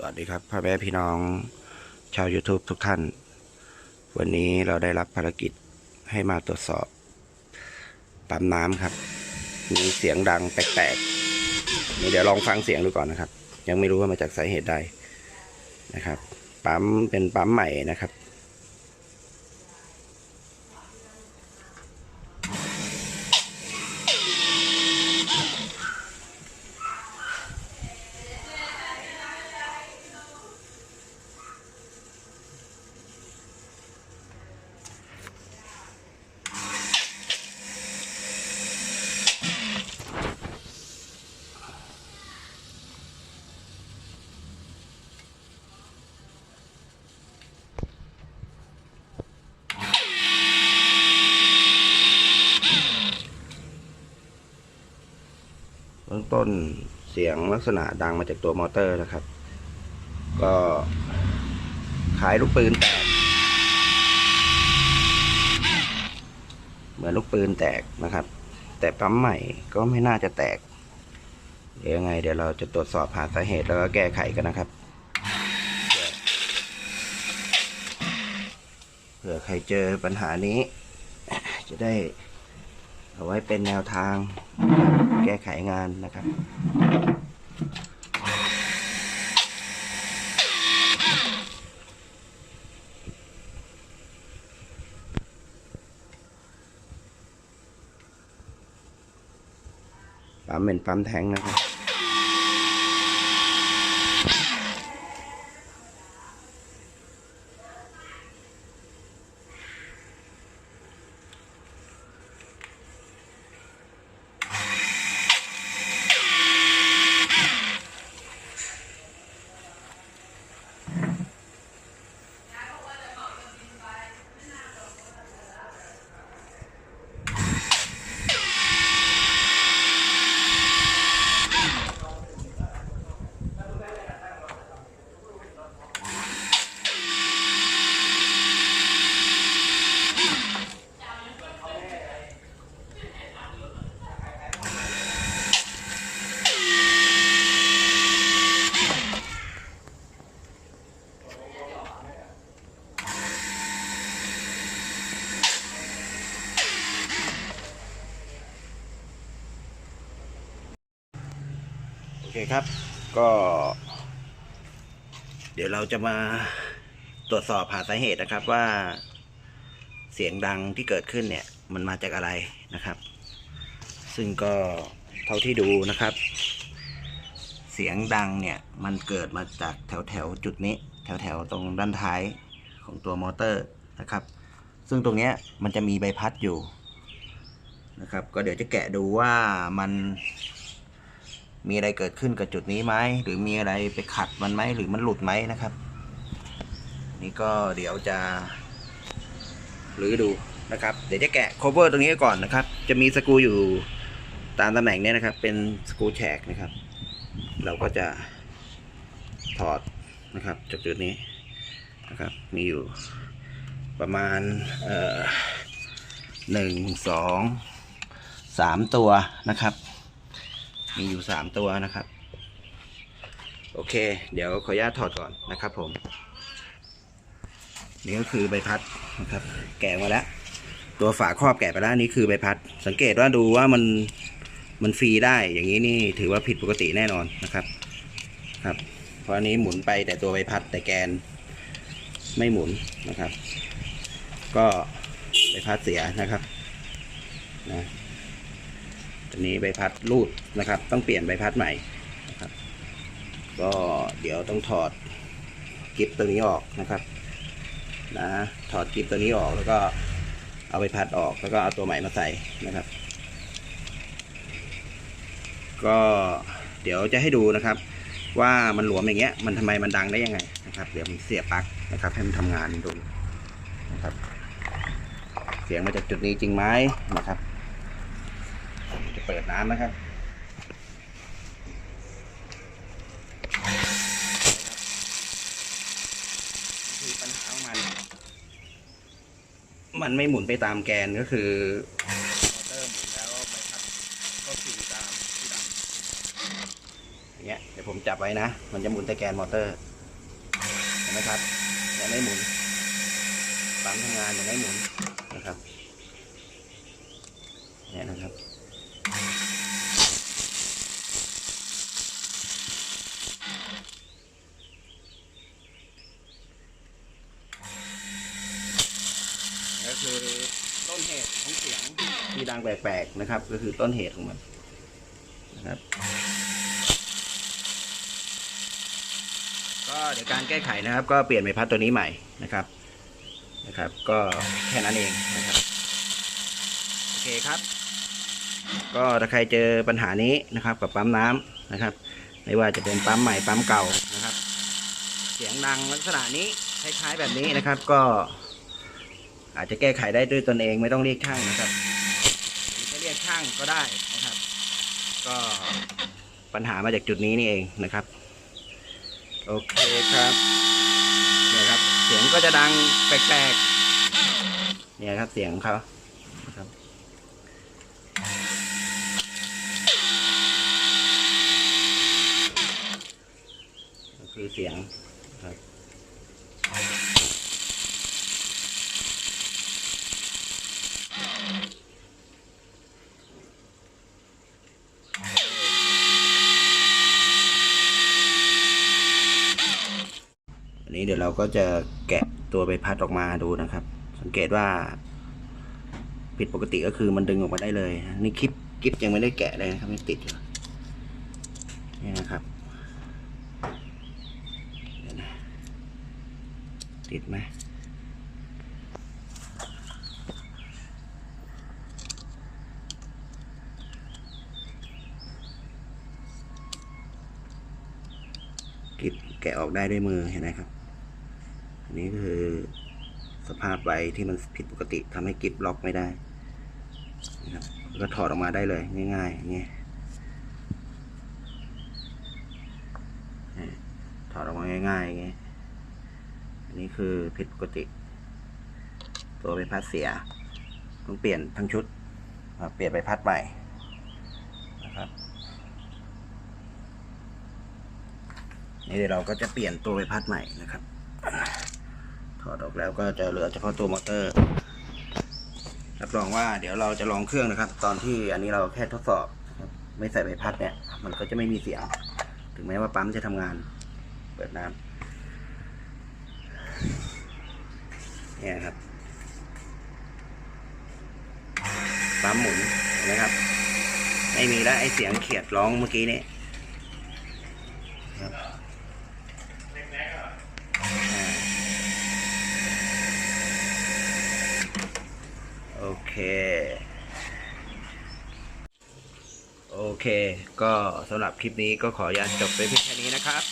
สวัสดีครับพ่อแม่พี่น้องชาว YouTube ทุกท่าน วันนี้เราได้รับภารกิจให้มาตรวจสอบปั๊มน้ำครับ มีเสียงดังแปลกๆนี่เดี๋ยวลองฟังเสียงดูก่อนนะครับ ยังไม่รู้ว่ามาจากสาเหตุใดนะครับ ปั๊มเป็นปั๊มใหม่นะครับ ต้นเสียงลักษณะดังมาจากตัวมอเตอร์นะครับ ก็ขายลูกปืนแตก เหมือนลูกปืนแตกนะครับ แต่ปั๊มใหม่ก็ไม่น่าจะแตก เดี๋ยวยังไง เดี๋ยวเราจะตรวจสอบหาสาเหตุแล้วก็แก้ไขกันนะครับเผื่อใครเจอปัญหานี้ จะได้เอาไว้เป็นแนวทาง ก้ไขงานนะครับปั๊มเป็นปั๊มแทงนะครับ คครับ ก็ เดี๋ยวเราจะมาตรวจสอบหาสาเหตุนะครับว่าเสียงดังที่เกิดขึ้นเนี่ย มันมาจากอะไรนะครับ ซึ่งก็เท่าที่ดูนะครับ เสียงดังเนี่ย มันเกิดมาจากแถวแถวจุดนี้ แถวแถวตรงด้านท้ายของตัวมอเตอร์นะครับ ซึ่งตรงเนี้ยมันจะมีใบพัดอยู่นะครับ ก็เดี๋ยวจะแกะดูว่ามัน มีอะไรเกิดขึ้นกับจุดนี้ไหมหรือมีอะไรไปขัดมันไหมหรือมันหลุดไหมนะครับ นี่ก็เดี๋ยวจะรื้อดูนะครับ เดี๋ยวจะแกะ cover ตรงนี้ก่อนนะครับ จะมีสกูอยู่ตามตำแหน่งเนี้นะครับ เป็นสกูแฉกนะครับ เราก็จะถอดนะครับจากจุดนี้นะครับ มีอยู่ประมาณเอ่อหนึ่งสองสามตัวนะครับ มีอยู่สามตัวนะครับ โอเค เดี๋ยวขออนุญาตถอดก่อนนะครับ ผม นี่ก็คือใบพัดนะครับ แกะมาแล้ว ตัวฝาครอบแกะไปแล้วนี่คือใบพัด สังเกตว่าดูว่ามันมันฟรีได้อย่างนี้นี่ถือว่าผิดปกติแน่นอนนะครับ ครับ เพราะอันนี้หมุนไปแต่ตัวใบพัดแต่แกนไม่หมุนนะครับ ก็ใบพัดเสียนะครับนะ อนนี้ใบพัดรูดนะครับ ต้องเปลี่ยนใบพัดใหม่นะครับ ก็เดี๋ยวต้องถอดกิฟตัวนี้ออกนะครับนะถอดกิฟตัวนี้ออกแล้วก็เอาใบพัดออกแล้วก็เอาตัวใหม่มาใส่นะครับ ก็เดี๋ยวจะให้ดูนะครับ ว่ามันหลวมอย่างเงี้ย มันทำไมมันดังได้ยังไงนะครับ เดี๋ยวผมเสียบปลั๊กนะครับ ให้มันทำงานดูนะครับ เสียงมาจากจุดนี้จริงไหมนะครับ เปิดน้ำนะครับคือปัญหาของมัน มันไม่หมุนไปตามแกนก็คือมอเตอร์หมุนแล้วใบพัดก็คือตามที่ดังเนี่ยเดี๋ยวผมจับไว้นะ มันจะหมุนแต่แกนมอเตอร์เห็นไหมครับยังไม่หมุนปั๊มทำงานยังไม่หมุนนะครับเนี่ยนะครับ ก็คือต้นเหตุของเสียงที่ดัง แปลกๆนะครับ ก็คือต้นเหตุของมันนะครับก็เดี๋ยวการแก้ไขนะครับ ก็เปลี่ยนใบพัดตัวนี้ใหม่นะครับนะครับ ก็แค่นั้นเองนะครับโอเคครับ ก็ถ้าใครเจอปัญหานี้นะครับ กับปั๊มน้ำนะครับ ไม่ว่าจะเป็นปั๊มใหม่ปั๊มเก่านะครับ เสียงดังลักษณะนี้คล้ายๆแบบนี้นะครับ ก็อาจจะแก้ไขได้ด้วยตนเองไม่ต้องเรียกช่างนะครับหรือจะเรียกช่างก็ได้นะครับ ก็ปัญหามาจากจุดนี้นี่เองนะครับ โอเคครับเนี่ยครับ เสียงก็จะดังแปลกๆเนี่ยครับเสียงของเขานะครับก็คือเสียงครับ อันนี้เดี๋ยวเราก็จะแกะตัวใบพัดออกมาดูนะครับ สังเกตว่า ผิดปกติก็คือมันดึงออกมาได้เลยนี่คลิปคลิปยังไม่ได้แกะเลยนะครับไม่ติดอยู่นี่นะครับติดไหมคลิปแกะออกได้ด้วยมือเห็นไหมครับ อันนี้คือสภาพใบที่มันผิดปกติทำให้กิฟล็อกไม่ได้นะครับก็ถอดออกมาได้เลยง่ายๆอย่างเงี้ยถอดออกมาง่ายๆอย่างเงี้ยอันนี้คือผิดปกติ ตัวใบพัดเสีย ต้องเปลี่ยนทั้งชุด เปลี่ยนใบพัดใหม่นะครับนี่เดี๋ยวเราก็จะเปลี่ยนตัวใบพัดใหม่นะครับ อดออกแล้วก็จะเหลือเฉพาะตัวมอเตอร์รับรองว่าเดี๋ยวเราจะลองเครื่องนะครับ ตอนที่อันนี้เราแค่ทดสอบ ไม่ใส่ใบพัดเนี่ย มันก็จะไม่มีเสียง ถึงแม้ว่าปั๊มจะทำงาน เปิดน้ำเนี่ยครับ ปั๊มหมุนเห็นไหมครับ ไม่มีแล้วไอเสียงเขียดร้องเมื่อกี้นี่ครับอ่า โอเคโอเค ก็สำหรับคลิปนี้ก็ขออนุญาตจบไปเพียงแค่นี้นะครับ